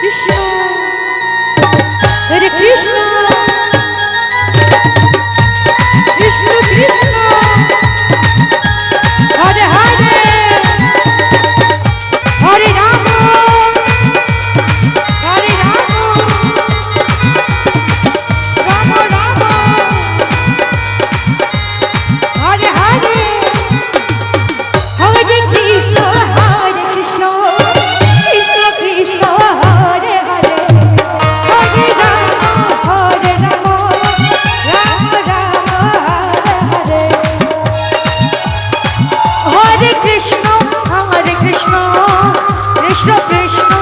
Krishna. Krishna